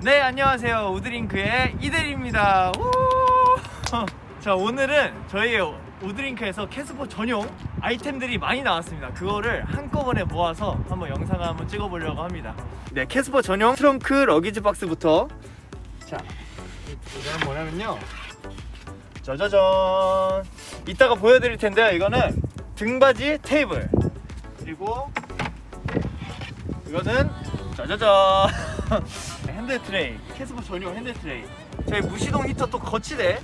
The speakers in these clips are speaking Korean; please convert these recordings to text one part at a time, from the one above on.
네 안녕하세요. 우드링크의 이대리입니다. 우! 자 오늘은 저희 우드링크에서 캐스퍼 전용 아이템들이 많이 나왔습니다. 그거를 한꺼번에 모아서 한번 영상을 한번 찍어보려고 합니다. 네 캐스퍼 전용 트렁크 러기지 박스부터. 자 이거는 뭐냐면요. 짜자잔 이따가 보여드릴 텐데요 이거는 등받이 테이블. 그리고 이거는 짜자잔 핸드 트레이 캐스퍼 전용 핸드 트레이. 저희 무시동 히터 또 거치대를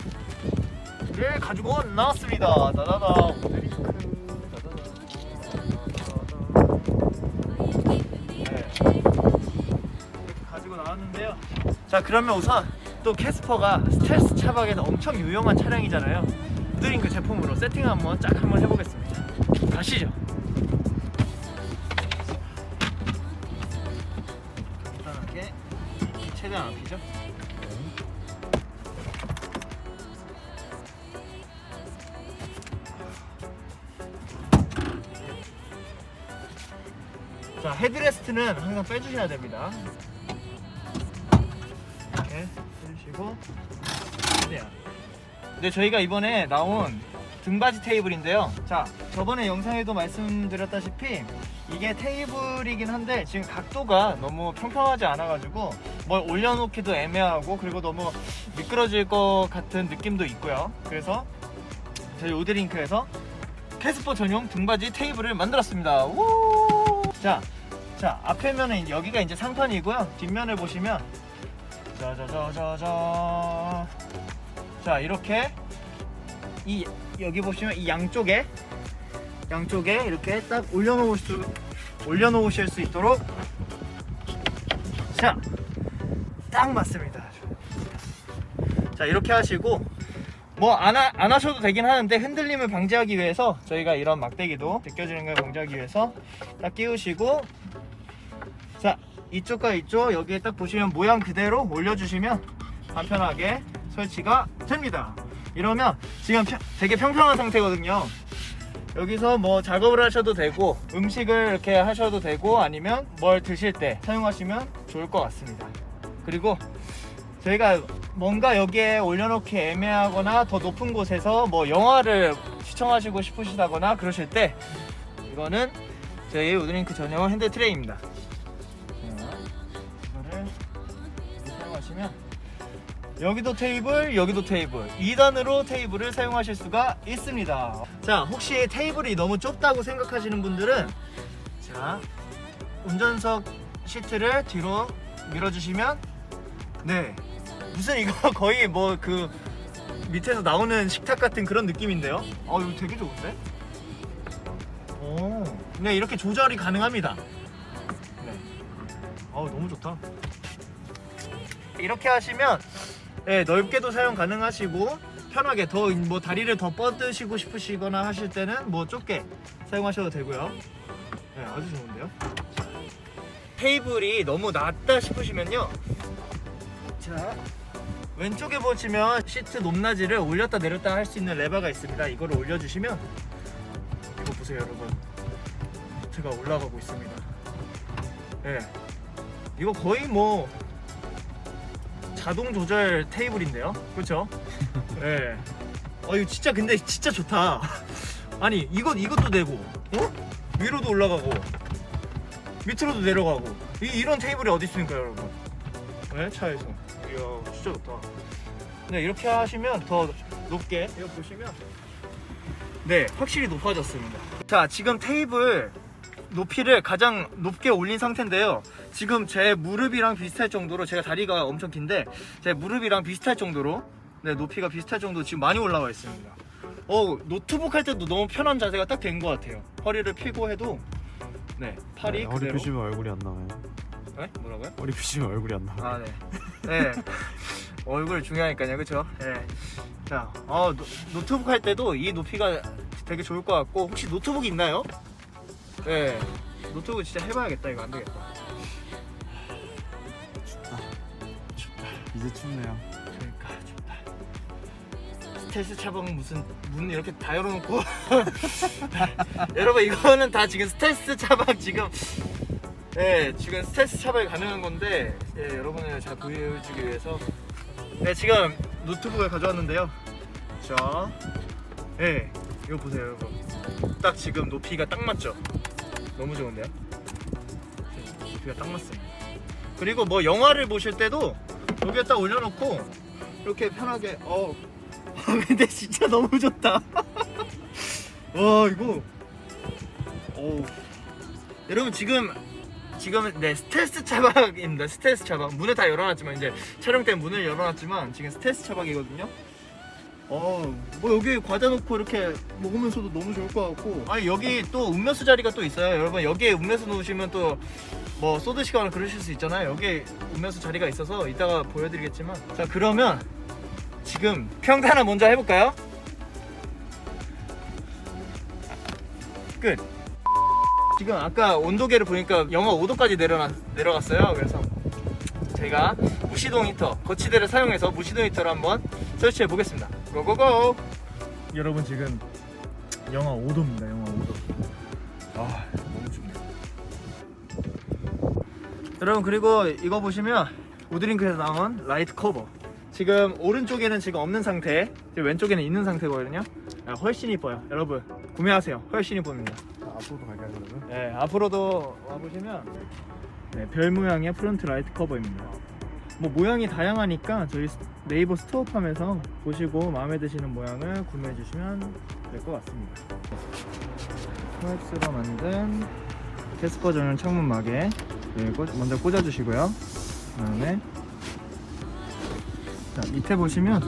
가지고 나왔습니다. 다다다. 네. 이렇게 가지고 나왔는데요. 자 그러면 우선 또 캐스퍼가 스텔스 차박에서 엄청 유용한 차량이잖아요. 우드링크 제품으로 세팅 한번 쫙 한번 해보겠습니다. 가시죠 자 헤드레스트는 항상 빼주셔야 됩니다. 이렇게 빼주시고 최대한 근데 저희가 이번에 나온 등받이 테이블인데요. 자 저번에 영상에도 말씀드렸다시피 이게 테이블이긴 한데 지금 각도가 너무 평평하지 않아 가지고 뭘 올려놓기도 애매하고 그리고 너무 미끄러질 것 같은 느낌도 있고요. 그래서 저희 우드링크에서 캐스퍼 전용 등받이 테이블을 만들었습니다. 우! 자, 자 앞에 면은 여기가 이제 상판이고요 뒷면을 보시면 자자자자자 자 이렇게 이 여기 보시면 이 양쪽에 양쪽에 이렇게 딱 올려놓을 수 올려놓으실 수 있도록 자 딱 맞습니다. 자 이렇게 하시고 뭐안 안 하셔도 되긴 하는데 흔들림을 방지하기 위해서 저희가 이런 막대기도 벗겨지는 걸 방지하기 위해서 딱 끼우시고 자 이쪽과 이쪽 여기에 딱 보시면 모양 그대로 올려주시면 간편하게 설치가 됩니다. 이러면 지금 평- 되게 평평한 상태거든요. 여기서 뭐 작업을 하셔도 되고 음식을 이렇게 하셔도 되고 아니면 뭘 드실 때 사용하시면 좋을 것 같습니다. 그리고 저희가 뭔가 여기에 올려놓기 애매하거나 더 높은 곳에서 뭐 영화를 시청하시고 싶으시다거나 그러실 때 이거는 저희 우드링크 전용 핸드 트레이입니다. 자, 이거를 사용하시면 여기도 테이블, 여기도 테이블 2단으로 테이블을 사용하실 수가 있습니다. 자, 혹시 테이블이 너무 좁다고 생각하시는 분들은 자, 운전석 시트를 뒤로 밀어주시면 네 무슨 이거 거의 뭐 그 밑에서 나오는 식탁 같은 그런 느낌인데요? 어 이거 되게 좋은데? 오 네 이렇게 조절이 가능합니다. 네. 어우 너무 좋다. 이렇게 하시면 네, 넓게도 사용 가능하시고 편하게 더 뭐 다리를 더 뻗으시고 싶으시거나 하실 때는 뭐 좁게 사용하셔도 되고요. 네 아주 좋은데요? 테이블이 너무 낮다 싶으시면요. 자 왼쪽에 보시면 시트 높낮이를 올렸다 내렸다 할 수 있는 레버가 있습니다. 이거를 올려주시면 이거 보세요 여러분. 시트가 올라가고 있습니다. 예. 이거 거의 뭐 자동 조절 테이블인데요. 그렇죠? 예. 어, 이거 진짜 근데 진짜 좋다. 아니 이것 이것도 되고 어? 위로도 올라가고 밑으로도 내려가고. 이, 이런 테이블이 어디 있습니까 여러분? 네 차에서 진짜 좋다 네 이렇게 하시면 더 높게 이거 보시면 네 확실히 높아졌습니다 자 지금 테이블 높이를 가장 높게 올린 상태인데요 지금 제 무릎이랑 비슷할 정도로 제가 다리가 엄청 긴데 제 무릎이랑 비슷할 정도로 네 높이가 비슷할 정도 로 지금 많이 올라와 있습니다 어 노트북 할 때도 너무 편한 자세가 딱 된 것 같아요 허리를 펴고 해도 네 팔이 네, 허리 그대로 펴시면 얼굴이 안 나와요. 네? 뭐라고요? 허리 펴시면 얼굴이 안 나와요. 아, 네. 네. 얼굴 중요하니까요, 그쵸? 네. 자, 어, 노, 노트북 할 때도 이 높이가 되게 좋을 것 같고, 혹시 노트북 있나요? 네. 노트북 진짜 해봐야겠다, 이거 안 되겠다. 춥다. 춥다. 이제 춥네요. 그러니까, 좋다. 스텔스 차박은 무슨 문 이렇게 다 열어놓고. 여러분, 이거는 다 지금 스텔스 차박 지금 네, 지금 스트레스 차박이 가능한 건데 예, 여러분을 잘 보여주기 위해서 네, 지금 노트북을 가져왔는데요. 자, 예, 이거 보세요, 여러분. 딱 지금 높이가 딱 맞죠? 너무 좋은데요? 높이가 딱 맞습니다. 그리고 뭐 영화를 보실 때도 여기에 딱 올려놓고 이렇게 편하게 어 근데 진짜 너무 좋다 와 이거 오 여러분 지금 지금 네 스텔스 차박입니다. 스텔스 차박. 문을 다 열어놨지만 이제 촬영 때문에 문을 열어놨지만 지금 스텔스 차박이거든요. 어 뭐 여기 과자 놓고 이렇게 먹으면서도 너무 좋을 것 같고. 아 여기 또 음료수 자리가 또 있어요. 여러분 여기에 음료수 놓으시면 또 뭐 쏟으시거나 그러실 수 있잖아요. 여기 음료수 자리가 있어서 이따가 보여드리겠지만. 자 그러면 지금 평탄화 먼저 해볼까요? 끝 지금 아까 온도계를 보니까 영하 5도까지 내려나, 내려갔어요. 그래서 제가 무시동 히터 거치대를 사용해서 무시동 히터를 한번 설치해 보겠습니다. 고고고! 여러분 지금 영하 5도입니다. 영하 5도. 아 너무 춥네요 여러분 그리고 이거 보시면 우드링크에서 나온 라이트 커버. 지금 오른쪽에는 지금 없는 상태 지금 왼쪽에는 있는 상태거든요. 아, 훨씬 이뻐요. 여러분 구매하세요. 훨씬 이쁩니다 앞으로도 갈까요 그러면? 네, 앞으로도 와보시면 네, 별 모양의 프론트 라이트 커버입니다. 뭐 모양이 다양하니까 저희 스- 네이버 스토어 팜에서 보시고 마음에 드시는 모양을 구매해 주시면 될 것 같습니다. 코엑스로 만든 캐스퍼 전용 창문 막에 네, 꽂- 먼저 꽂아 주시고요. 그다음에 자, 밑에 보시면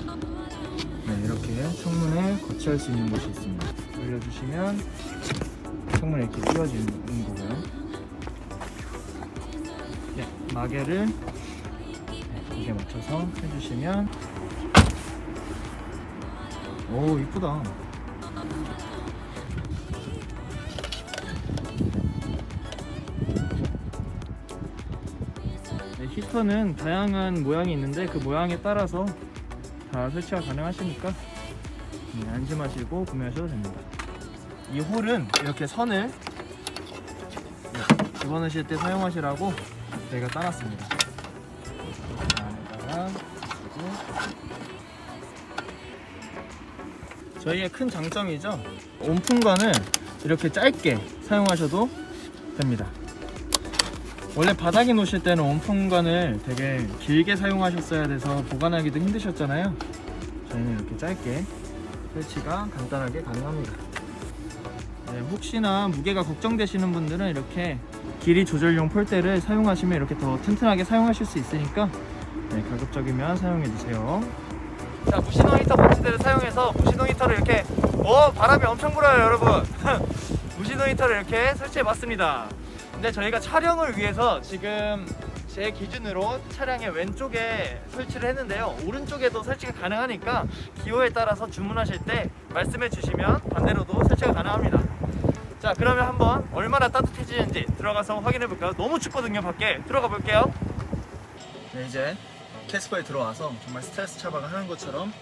네, 이렇게 창문에 거치할 수 있는 곳이 있습니다. 올려주시면 창문에 이렇게 띄워지는 거고요. 네, 마개를 네, 이게 맞춰서 해주시면 오 이쁘다. 네, 히터는 다양한 모양이 있는데 그 모양에 따라서 다 설치가 가능하시니까 네, 안심하시고 구매하셔도 됩니다. 이 홀은 이렇게 선을 네, 집어넣으실 때 사용하시라고 저희가 따놨습니다. 안에다가 저희의 큰 장점이죠. 온풍관을 이렇게 짧게 사용하셔도 됩니다. 원래 바닥에 놓으실 때는 온풍관을 되게 길게 사용하셨어야 돼서 보관하기도 힘드셨잖아요. 저희는 이렇게 짧게 설치가 간단하게 가능합니다. 네, 혹시나 무게가 걱정되시는 분들은 이렇게 길이 조절용 폴대를 사용하시면 이렇게 더 튼튼하게 사용하실 수 있으니까 네, 가급적이면 사용해 주세요. 자, 무시동 히터 버치대를 사용해서 무시동 히터를 이렇게 오 바람이 엄청 불어요, 여러분. 무시동 히터를 이렇게 설치해 봤습니다. 근데 저희가 촬영을 위해서 지금 제 기준으로 차량의 왼쪽에 설치를 했는데요. 오른쪽에도 설치가 가능하니까 기호에 따라서 주문하실 때 말씀해 주시면 반대로도 설치가 가능합니다. 자, 그러면 한번 얼마나 따뜻해지는지 들어가서 확인해 볼까요? 너무 춥거든요, 밖에. 들어가 볼게요. 네, 이제 캐스퍼에 들어와서 정말 스트레스 차박을 하는 것처럼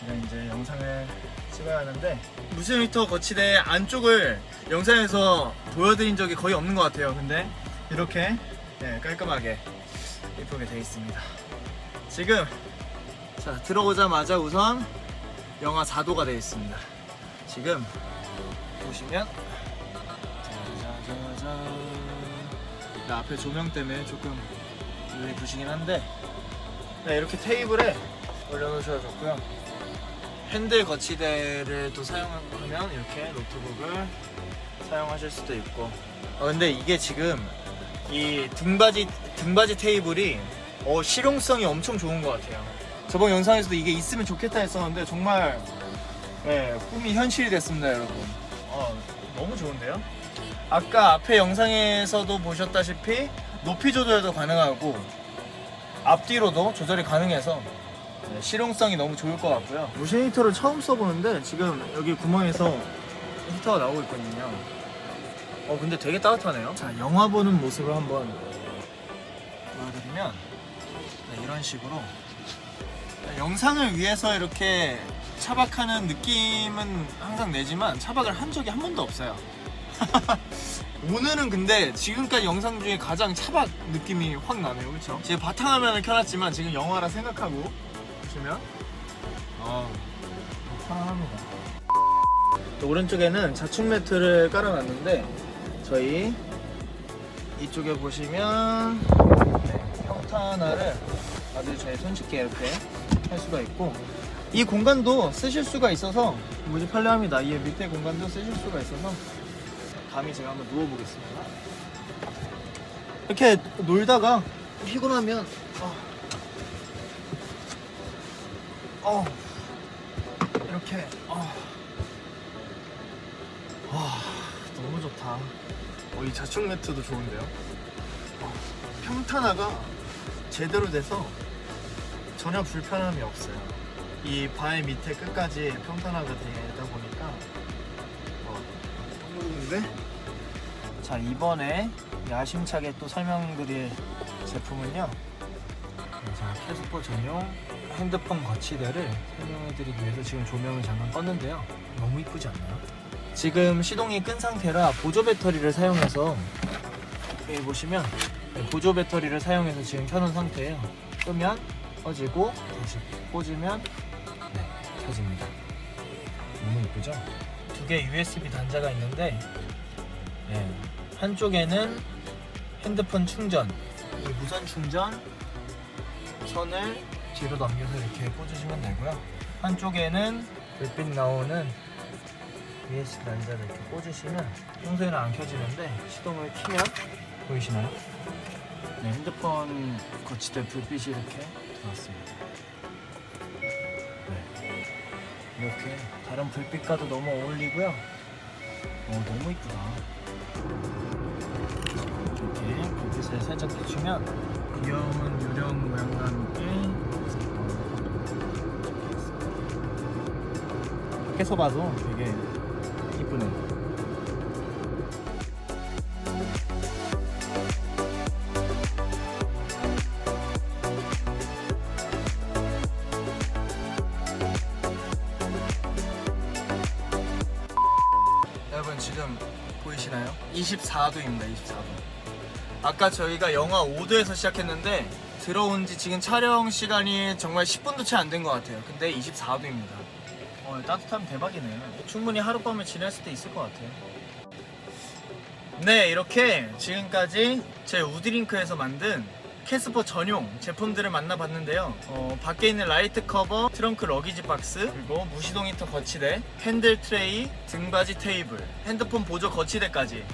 제가 이제 영상을 찍어야 하는데 무슨 히터 거치대 안쪽을 영상에서 보여드린 적이 거의 없는 것 같아요. 근데 이렇게 네, 깔끔하게 예쁘게 되어 있습니다. 지금 자 들어오자마자 우선 영하 4도가 되어 있습니다. 지금 보시면 나 앞에 조명 때문에 조금 눈이 부시긴 한데 네, 이렇게 테이블에 올려놓으셔도 좋고요. 핸들 거치대를 또 사용하면 이렇게 노트북을 사용하실 수도 있고. 어, 근데 이게 지금 이 등받이 등받이 테이블이 어, 실용성이 엄청 좋은 것 같아요. 저번 영상에서도 이게 있으면 좋겠다 했었는데 정말 네, 꿈이 현실이 됐습니다, 여러분. 어, 너무 좋은데요? 아까 앞에 영상에서도 보셨다시피 높이 조절도 가능하고 앞뒤로도 조절이 가능해서 네, 실용성이 너무 좋을 것 같고요. 무신 히터를 처음 써보는데 지금 여기 구멍에서 히터가 나오고 있거든요. 어 근데 되게 따뜻하네요. 자 영화 보는 모습을 한번 보여드리면 네, 이런 식으로 네, 영상을 위해서 이렇게 차박하는 느낌은 항상 내지만 차박을 한 적이 한 번도 없어요. 오늘은 근데 지금까지 영상 중에 가장 차박 느낌이 확 나네요 그렇죠? 지금 바탕화면을 켜놨지만 지금 영화라 생각하고 보시면 아 편안합니다 또 오른쪽에는 자충 매트를 깔아놨는데 저희 이쪽에 보시면 네, 평탄화를 아주 저희 손쉽게 이렇게 할 수가 있고 이 공간도 쓰실 수가 있어서 무지 편리합니다. 이 밑에 공간도 쓰실 수가 있어서 감히 제가 한번 누워보겠습니다. 이렇게 놀다가 피곤하면 어, 어, 이렇게 어. 와 너무 좋다. 어, 이 자충 매트도 좋은데요. 어, 평탄화가 제대로 돼서 전혀 불편함이 없어요. 이 바의 밑에 끝까지 평탄화가 되다 보니까 어, 너무 좋은데? 자 이번에 야심차게 또 설명드릴 제품은요. 자 캐스퍼 전용 핸드폰 거치대를 설명해드리기 위해서 지금 조명을 잠깐 껐는데요. 너무 이쁘지 않나요? 지금 시동이 끈 상태라 보조 배터리를 사용해서 여기 보시면 네, 보조 배터리를 사용해서 지금 켜놓은 상태예요. 끄면 꺼지고 다시 꽂으면 네, 켜집니다. 너무 이쁘죠? 두 개 USB 단자가 있는데 네, 한쪽에는 핸드폰 충전, 이 무선 충전 선을 뒤로 넘겨서 이렇게 꽂으시면 되고요. 한쪽에는 불빛 나오는 USB 단자를 이렇게 꽂으시면 평소에는 안 켜지는데 시동을 키면 보이시나요? 네, 핸드폰 거치대 불빛이 이렇게 들어왔습니다. 네. 이렇게 다른 불빛과도 너무 어울리고요. 어, 너무 이쁘다. 이렇게 불빛을 살짝 비추면 귀여운 유령 모양과 함께 밖에서 봐도 되게 이쁘네요. 24도입니다. 24도. 아까 저희가 영하 5도에서 시작했는데 들어온 지 지금 촬영 시간이 정말 10분도 채 안 된 것 같아요. 근데 24도입니다. 어, 따뜻하면 대박이네요. 충분히 하룻밤을 지낼 수도 있을 것 같아요. 네, 이렇게 지금까지 제 우드링크에서 만든 캐스퍼 전용 제품들을 만나봤는데요. 어, 밖에 있는 라이트 커버, 트렁크 러기지 박스, 그리고 무시동 히터 거치대, 핸들 트레이, 등받이 테이블, 핸드폰 보조 거치대까지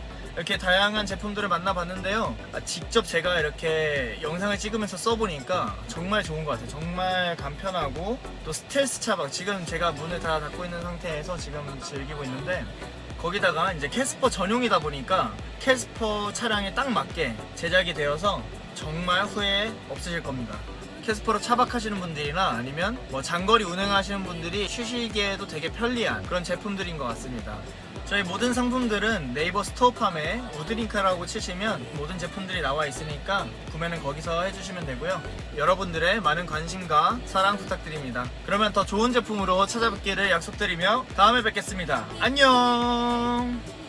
이렇게 다양한 제품들을 만나봤는데요. 아, 직접 제가 이렇게 영상을 찍으면서 써보니까 정말 좋은 것 같아요. 정말 간편하고 또 스텔스 차박. 지금 제가 문을 다 닫고 있는 상태에서 지금 즐기고 있는데 거기다가 이제 캐스퍼 전용이다 보니까 캐스퍼 차량에 딱 맞게 제작이 되어서 정말 후회 없으실 겁니다. 캐스퍼로 차박하시는 분들이나 아니면 뭐 장거리 운행하시는 분들이 쉬시기에도 되게 편리한 그런 제품들인 것 같습니다. 저희 모든 상품들은 네이버 스토어팜에 우드링크라고 치시면 모든 제품들이 나와 있으니까 구매는 거기서 해주시면 되고요. 여러분들의 많은 관심과 사랑 부탁드립니다. 그러면 더 좋은 제품으로 찾아뵙기를 약속드리며 다음에 뵙겠습니다. 안녕!